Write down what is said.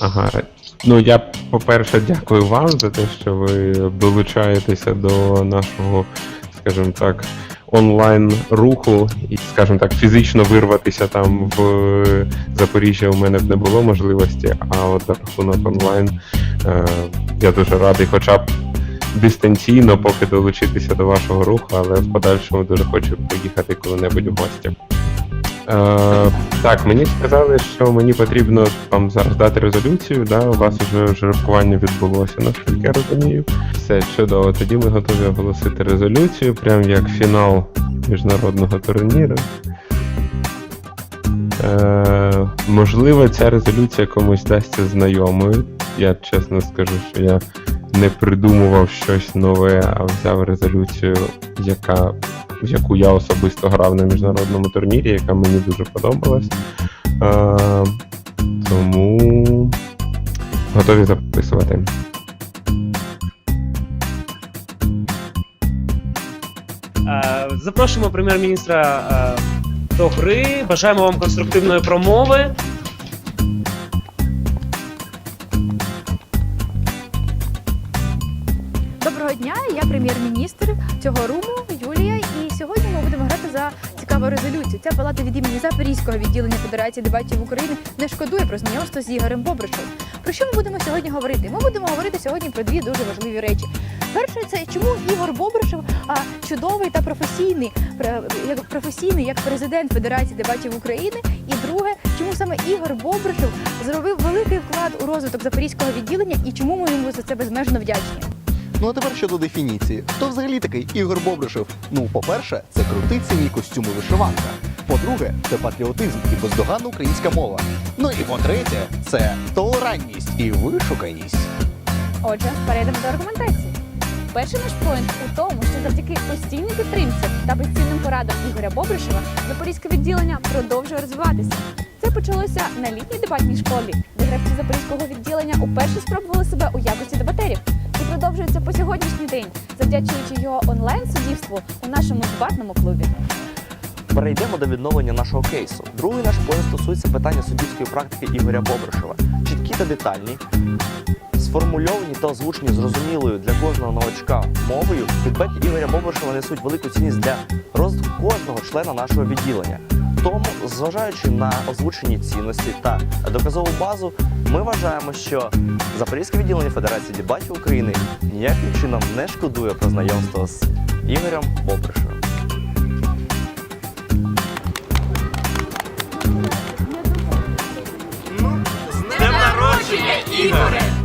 Ага. Ну я, по-перше, дякую вам за те, що ви долучаєтеся до нашого, скажімо так, онлайн руху і, скажімо так, фізично вирватися там в Запоріжжя у мене б не було можливості, а от за рахунок онлайн е, я дуже радий, хоча б дистанційно поки долучитися до вашого руху, але в подальшому дуже хочу поїхати коли-небудь в гості. Е, так, мені сказали, що мені потрібно вам зараз дати резолюцію. Да? У вас вже жеребкування відбулося, наскільки я розумію. Все чудово. Тоді ми готові оголосити резолюцію, прям як фінал міжнародного турніру. Е, можливо, ця резолюція комусь дасться знайомою. Я чесно скажу, що я не придумував щось нове, а взяв резолюцію, яка в яку я особисто грав на міжнародному турнірі, яка мені дуже подобалась. Е, тому готові записувати. Запрошуємо прем'єр-міністра до гри. Бажаємо вам конструктивної промови. Прем'єр-міністр цього руму Юлія. І сьогодні ми будемо грати за цікаву резолюцію. Ця палата від імені Запорізького відділення Федерації дебатів України не шкодує про знайомство з Ігорем Бобричем. Про що ми будемо сьогодні говорити? Ми будемо говорити сьогодні про дві дуже важливі речі. Перше, це чому Ігор Бобришев а, чудовий та професійний, як професійний як президент Федерації дебатів України. І друге, чому саме Ігор Бобришев зробив великий вклад у розвиток запорізького відділення і чому ми йому за це безмежно вдячні. Ну а тепер щодо дефініції. Хто взагалі такий Ігор Бобришев? Ну, по-перше, це крутий синій костюм і вишиванка. По-друге, це патріотизм і бездоганна українська мова. Ну і по-третє, це толерантність і вишуканість. Отже, перейдемо до аргументації. Перший наш поінт у тому, що завдяки постійній підтримці та безцінним порадам Ігоря Бобришева запорізьке відділення продовжує розвиватися. Це почалося на літній дебатній школі, де гравці запорізького відділення уперше спробували себе у якості завдячуючи його онлайн-суддівству у нашому дебатному клубі. Перейдемо до відновлення нашого кейсу. Другий наш поінт стосується питання суддівської практики Ігоря Бобришева. Чіткі та детальні, сформульовані та озвучені зрозумілою для кожного новачка мовою, підбеті Ігоря Бобришева несуть велику цінність для розвитку кожного члена нашого відділення. Тому, зважаючи на озвучені цінності та доказову базу, ми вважаємо, що Запорізьке відділення Федерації дебатів України ніяким чином не шкодує про знайомство з Ігорем народження, Ігоре!